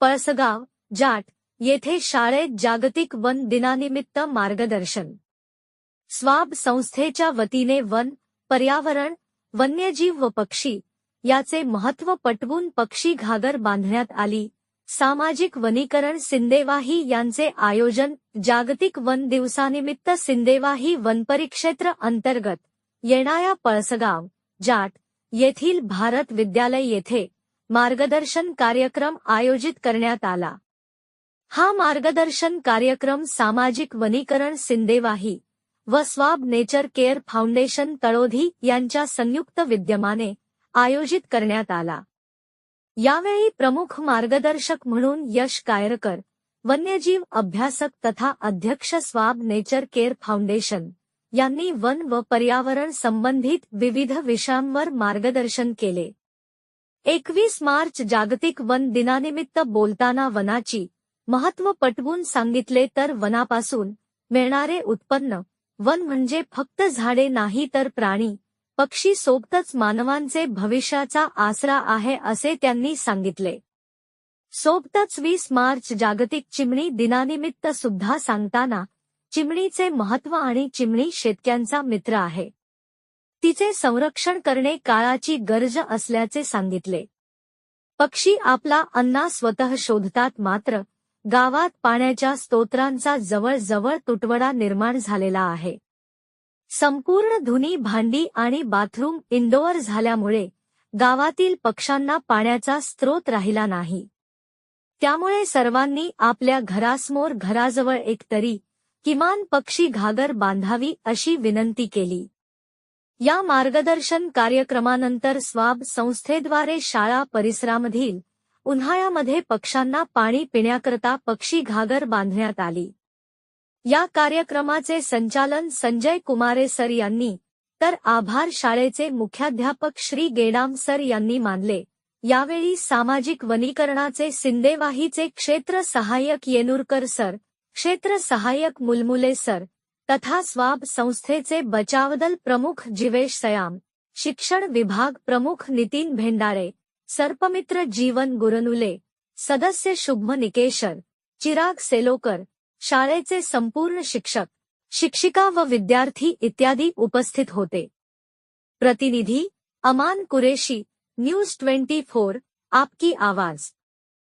पळसगाव जाट येथे शाळेत जागतिक वन दिनानिमित्त मार्गदर्शन. स्वाब संस्थेच्या वतीने वन पर्यावरण वन्यजीव व पक्षी याचे महत्त्व पटवून पक्षी घागर बांधण्यात आली. सामाजिक वनीकरण सिंदेवाही यांचे आयोजन जागतिक वन दिवसानिमित्त सिंदेवाही वनपरिक्षेत्र अंतर्गत येणाऱ्या पळसगाव जाट येथील भारत विद्यालय येथे मार्गदर्शन कार्यक्रम आयोजित करण्यात आला. हा मार्गदर्शन कार्यक्रम सामाजिक वनीकरण सिंदेवाही व Swab Nature Care Foundation Talodhi यांच्या संयुक्त विद्यमाने आयोजित करण्यात आला. यावेळी प्रमुख मार्गदर्शक म्हणून यश कायरकर वन्यजीव अभ्यासक तथा अध्यक्ष स्वाब नेचर केअर फाउंडेशन यांनी वन व पर्यावरण संबंधित विविध विषयांवर मार्गदर्शन केले. एकवीस मार्च जागतिक वन दिनानिमित्त बोलताना वनाची महत्त्व पटवून सांगितले तर वनापासून मिळणारे उत्पन्न वन म्हणजे फक्त झाडे नाही तर प्राणी पक्षी सोबतच मानवांचे भविष्याचा आसरा आहे असे त्यांनी सांगितले. सोबतच वीस मार्च जागतिक चिमणी दिनानिमित्त सुद्धा सांगताना चिमणीचे महत्त्व आणि चिमणी शेतक्यांचा मित्र आहे. तिचे संरक्षण करणे काळाची गरज असल्याचे सांगितले. पक्षी आपला अन्ना स्वतः शोधतात मात्र गावात पाण्याच्या स्तोत्रांचा जवळजवळ तुटवडा निर्माण झालेला आहे. संपूर्ण धुनी भांडी आणि बाथरूम इंडोअर झाल्यामुळे गावातील पक्ष्यांना पाण्याचा स्रोत राहिला नाही. त्यामुळे सर्वांनी आपल्या घरासमोर घराजवळ एक तरी किमान पक्षी घागर बांधावी अशी विनंती केली. या मार्गदर्शन कार्यक्रमानंतर स्वाब संस्थेद्वारे शाळा परिसरामधील उन्हाळ्यामध्ये पक्ष्यांना पाणी पिण्याकरता पक्षी घागर बांधण्यात आली. या कार्यक्रमाचे संचालन संजय कुमारे सर यांनी तर आभार शाळेचे मुख्याध्यापक श्री गेडाम सर यांनी मानले. यावेळी सामाजिक वनीकरणाचे सिंदेवाहीचे क्षेत्र सहाय्यक येनुरकर सर क्षेत्र सहाय्यक मुलमुले सर तथा स्वाब संस्थेचे बचावदल प्रमुख जिवेश सयाम शिक्षण विभाग प्रमुख नितीन भेंडारे सर्पमित्र जीवन गुरनुले सदस्य शुभम निकेशर चिराग सेलोकर शाळेचे संपूर्ण शिक्षक शिक्षिका व विद्यार्थी इत्यादी उपस्थित होते. प्रतिनिधी Aman Qureshi news twenty four आपकी आवाज.